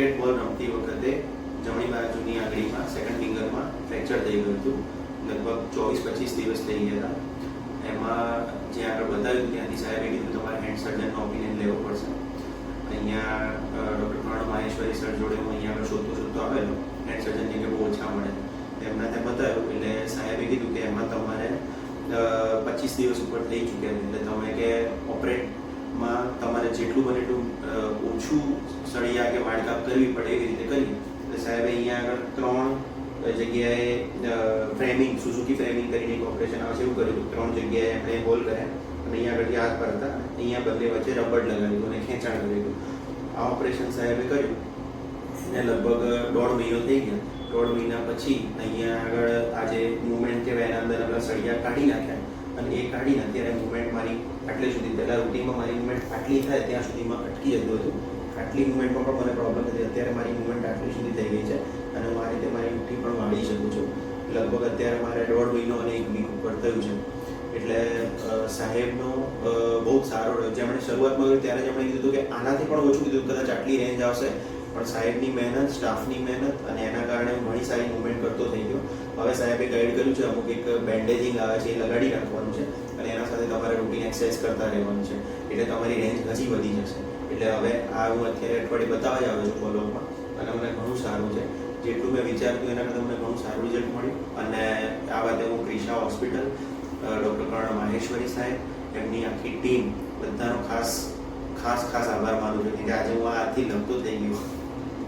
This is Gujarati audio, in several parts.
ક્રિકેટ બોલ રમતી વખતે જમણી બાજુની આંગળીમાં સેકન્ડ ફિંગરમાં ફ્રેક્ચર થઈ ગયું હતું. લગભગ ચોવીસ પચીસ દિવસ થઈ ગયા હતા. એમાં જે આગળ બતાવ્યું ત્યાંથી સાહેબે કીધું તમારે હેન્ડ સર્જનનો ઓપિનિયન લેવો પડશે. અહીંયા ડૉક્ટર પ્રણવ માહેશ્વરી સર જોડે હું અહીંયા આગળ શોધતો શોધતો આવેલો. હેન્ડ સર્જન જે કે બહુ ઓછા મળે. એમના ત્યાં બતાવ્યું, એટલે સાહેબે કીધું કે એમાં તમારે પચીસ દિવસ ઉપર થઈ ચૂક્યા એટલે તમે કે ઓપરેટમાં તમારે જેટલું બને એટલું ઓછું સળિયા કે વાડકાપ કરવી પડે એવી રીતે કરી. એટલે સાહેબે અહીંયા આગળ ત્રણ જગ્યાએ ફ્રેમિંગ સુઝુકી ફ્રેમિંગ કરીને એક ઓપરેશન આવશે એવું કર્યું ત્રણ જગ્યાએ આપણે બોલ કર્યા અને અહીંયા આગળ હાથ પર હતા અહીંયા બંને વચ્ચે રબડ લગાવ્યું અને ખેંચાણ કર્યું આ ઓપરેશન સાહેબે કર્યું. એને લગભગ દોઢ મહિનો થઈ ગયો. દોઢ મહિના પછી અહીંયા આગળ આજે મુવમેન્ટ કહેવાય એના અંદર આપણા સળિયા કાઢી નાખ્યા. અને એ કાઢીને અત્યારે મુવમેન્ટ મારી આટલે સુધી, પહેલાં રૂટીનમાં મારી મુવમેન્ટ આટલી થાય ત્યાં સુધીમાં અટકી જતું હતું. આટલી મુવમેન્ટમાં પણ મને પ્રોબ્લેમ નથી. અત્યારે મારી મુવમેન્ટ આટલી સુધી થઈ ગઈ છે અને હું આ રીતે મારી મુઠ્ઠી પણ વાળી શકું છું. લગભગ અત્યારે મારે દોઢ મહિનો અને એક વીક ઉપર થયું છે. એટલે સાહેબનો બહુ સારો રહ્યો. જેમણે શરૂઆતમાં ત્યારે જ એમણે કીધું કે આનાથી પણ ઓછું કીધું, કદાચ આટલી રેન્જ આવશે. પણ સાહેબની મહેનત સ્ટાફની મહેનત અને એના કારણે હું ઘણી સારી મુવમેન્ટ કરતો થઈ ગયો. હવે સાહેબે ગાઈડ કર્યું છે, અમુક એક બેન્ડેજિંગ આવે છે એ લગાડી રાખવાનું છે અને એના સાથે તમારે રૂટીન એક્સરસાઇઝ કરતા રહેવાનું છે. એટલે તમારી રેન્જ હજી વધી જશે. એટલે હવે આ હું અત્યારે અઠવાડિયે બતાવવા જ આવ્યો છું ફોલોઅપમાં અને મને ઘણું સારું છે. જેટલું મેં વિચાર્યું એના કરતાં મને ઘણું સારું રિઝલ્ટ મળ્યું. અને આ વાતે હું ક્રિશા હોસ્પિટલ ડૉક્ટર કર્ણ માહેશ્વરી સાહેબ, એમની આખી ટીમ બધાનો ખાસ ખાસ ખાસ આભાર માનું છું કે આજે હું આથી લગતો થઈ ગયો.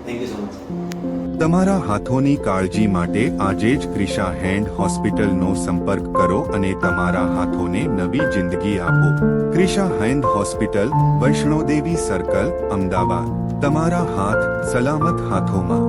થેન્ક યુ સો મચ તમારા હાથોની કાળજી માટે આજે જ ક્રિશા હેન્ડ હોસ્પિટલનો સંપર્ક કરો અને તમારા હાથોને નવી જિંદગી આપો. Krisha hand hospital, Vaishnodevi circle, Ahmedabad. તમારા હાથ સલામત હાથોમાં.